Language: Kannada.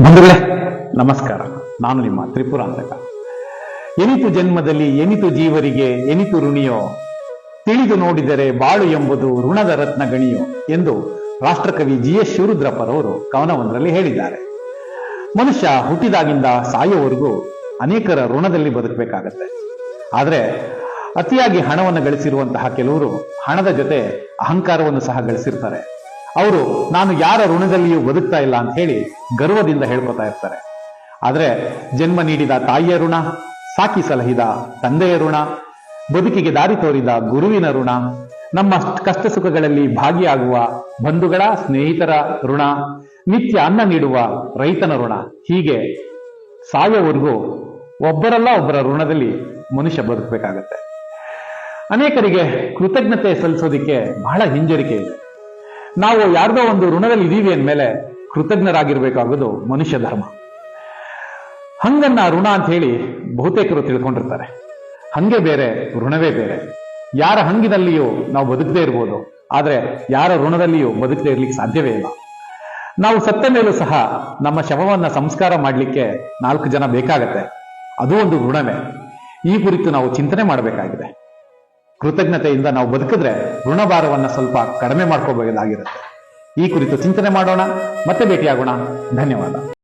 ಬಂಧುಗಳೇ, ನಮಸ್ಕಾರ. ನಾನು ನಿಮ್ಮ ತ್ರಿಪುರಾಂತಕ ಎನಿತು ಜನ್ಮದಲ್ಲಿ, ಎನಿತು ಜೀವರಿಗೆ, ಎನಿತು ಋಣಿಯೋ, ತಿಳಿದು ನೋಡಿದರೆ ಬಾಳು ಎಂಬುದು ಋಣದ ರತ್ನ ಗಣಿಯೋ ಎಂದು ರಾಷ್ಟ್ರಕವಿ ಜಿ ಎಸ್ ಶಿವರುದ್ರಪ್ಪರವರು ಕವನವೊಂದರಲ್ಲಿ ಹೇಳಿದ್ದಾರೆ. ಮನುಷ್ಯ ಹುಟ್ಟಿದಾಗಿಂದ ಸಾಯೋವರೆಗೂ ಅನೇಕರ ಋಣದಲ್ಲಿ ಬದುಕಬೇಕಾಗತ್ತೆ. ಆದರೆ ಅತಿಯಾಗಿ ಹಣವನ್ನು ಗಳಿಸಿರುವಂತಹ ಕೆಲವರು ಹಣದ ಜೊತೆ ಅಹಂಕಾರವನ್ನು ಸಹ ಗಳಿಸಿರ್ತಾರೆ. ಅವರು, ನಾನು ಯಾರ ಋಣದಲ್ಲಿಯೂ ಬದುಕ್ತಾ ಇಲ್ಲ ಅಂತ ಹೇಳಿ ಗರ್ವದಿಂದ ಹೇಳ್ಕೊತಾ ಇರ್ತಾರೆ. ಆದರೆ ಜನ್ಮ ನೀಡಿದ ತಾಯಿಯ ಋಣ, ಸಾಕಿ ಸಲಹಿದ ತಂದೆಯ ಋಣ, ಬದುಕಿಗೆ ದಾರಿ ತೋರಿದ ಗುರುವಿನ ಋಣ, ನಮ್ಮ ಕಷ್ಟ ಸುಖಗಳಲ್ಲಿ ಭಾಗಿಯಾಗುವ ಬಂಧುಗಳ ಸ್ನೇಹಿತರ ಋಣ, ನಿತ್ಯ ಅನ್ನ ನೀಡುವ ರೈತನ ಋಣ, ಹೀಗೆ ಸಾಯೋವರೆಗೂ ಒಬ್ಬರಲ್ಲ ಒಬ್ಬರ ಋಣದಲ್ಲಿ ಮನುಷ್ಯ ಬದುಕಬೇಕಾಗತ್ತೆ. ಅನೇಕರಿಗೆ ಕೃತಜ್ಞತೆ ಸಲ್ಲಿಸೋದಿಕ್ಕೆ ಬಹಳ ಹಿಂಜರಿಕೆ ಇದೆ. ನಾವು ಯಾರ್ದೋ ಒಂದು ಋಣದಲ್ಲಿ ಇದೀವಿ ಅಂದಮೇಲೆ ಕೃತಜ್ಞರಾಗಿರ್ಬೇಕಾಗೋದು ಮನುಷ್ಯ ಧರ್ಮ. ಹಂಗನ್ನ ಋಣ ಅಂತ ಹೇಳಿ ಬಹುತೇಕರು ತಿಳ್ಕೊಂಡಿರ್ತಾರೆ. ಹಂಗೆ ಬೇರೆ, ಋಣವೇ ಬೇರೆ. ಯಾರ ಹಂಗಿನಲ್ಲಿಯೂ ನಾವು ಬದುಕದೇ ಇರ್ಬೋದು, ಆದರೆ ಯಾರ ಋಣದಲ್ಲಿಯೂ ಬದುಕದೇ ಇರ್ಲಿಕ್ಕೆ ಸಾಧ್ಯವೇ ಇಲ್ಲ. ನಾವು ಸತ್ತ ಮೇಲೂ ಸಹ ನಮ್ಮ ಶವವನ್ನ ಸಂಸ್ಕಾರ ಮಾಡಲಿಕ್ಕೆ ನಾಲ್ಕು ಜನ ಬೇಕಾಗತ್ತೆ. ಅದು ಒಂದು ಋಣವೇ. ಈ ಕುರಿತು ನಾವು ಚಿಂತನೆ ಮಾಡಬೇಕಾಗಿದೆ. ಕೃತಜ್ಞತೆಯಿಂದ ನಾವು ಬದುಕಿದ್ರೆ ಋಣಭಾರವನ್ನು ಸ್ವಲ್ಪ ಕಡಿಮೆ ಮಾಡ್ಕೋಬಹುದಾಗಿರುತ್ತೆ ಈ ಕುರಿತು ಚಿಂತನೆ ಮಾಡೋಣ. ಮತ್ತೆ ಭೇಟಿಯಾಗೋಣ. ಧನ್ಯವಾದ.